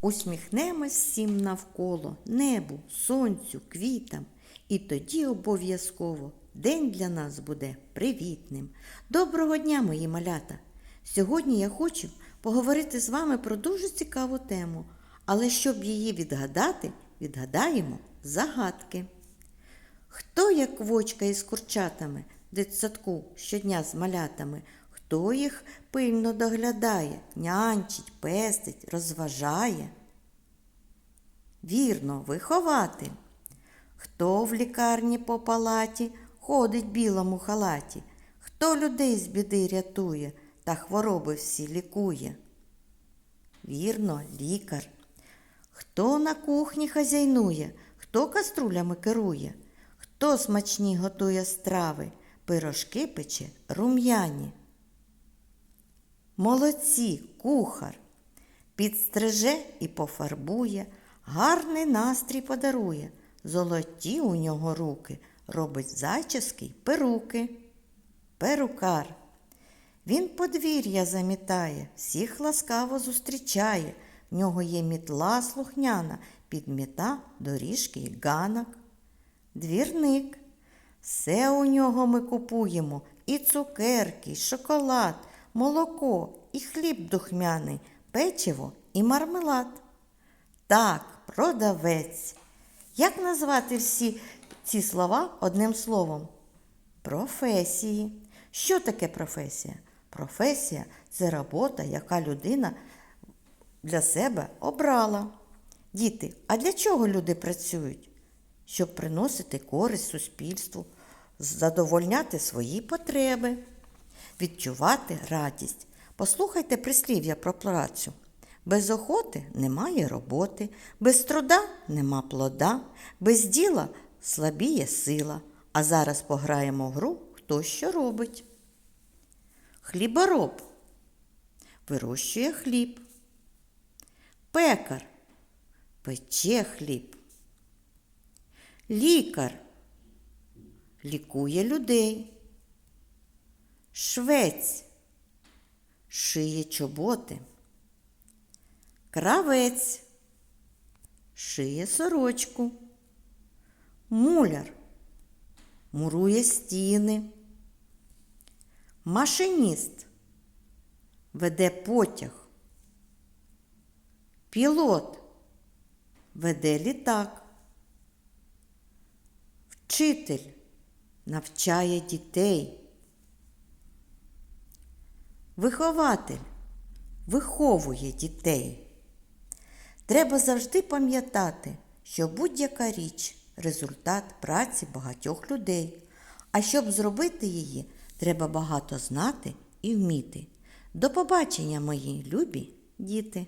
Усміхнемось всім навколо небу, сонцю, квітам, і тоді обов'язково день для нас буде привітним. Доброго дня, мої малята! Сьогодні я хочу поговорити з вами про дуже цікаву тему, але щоб її відгадати, відгадаємо загадки. Хто як вочка із курчатами дитсадку щодня з малятами, хто їх пильно доглядає, нянчить, пестить, розважає? Вірно, виховати. Хто в лікарні по палаті ходить в білому халаті, хто людей з біди рятує та хвороби всі лікує? Вірно, лікар. Хто на кухні хазяйнує, хто каструлями керує, хто смачні готує страви, пирожки пече рум'яні. Молодці, кухар, підстриже і пофарбує, гарний настрій подарує, золоті у нього руки, робить зачіски й перуки. Перукар. Він подвір'я замітає, всіх ласкаво зустрічає. В нього є мітла слухняна, підміта доріжки й ганок. Двірник. Все у нього ми купуємо і цукерки, і шоколад, молоко, і хліб духмяний, печиво і мармелад. Так, продавець. Як назвати всі ці слова одним словом? Професії. Що таке професія? Професія це робота, яка людина для себе обрала. Діти, а для чого люди працюють? Щоб приносити користь суспільству, задовольняти свої потреби, відчувати радість. Послухайте прислів'я про працю. Без охоти немає роботи, без труда нема плода, без діла слабіє сила. А зараз пограємо гру, хто що робить. Хлібороб вирощує хліб. Пекар пече хліб. Лікар лікує людей. Швець шиє чоботи. Кравець шиє сорочку. Муляр мурує стіни. Машиніст веде потяг. Пілот веде літак. Вчитель навчає дітей. Вихователь виховує дітей. Треба завжди пам'ятати, що будь-яка річ результат праці багатьох людей. А щоб зробити її, треба багато знати і вміти. До побачення, мої любі діти!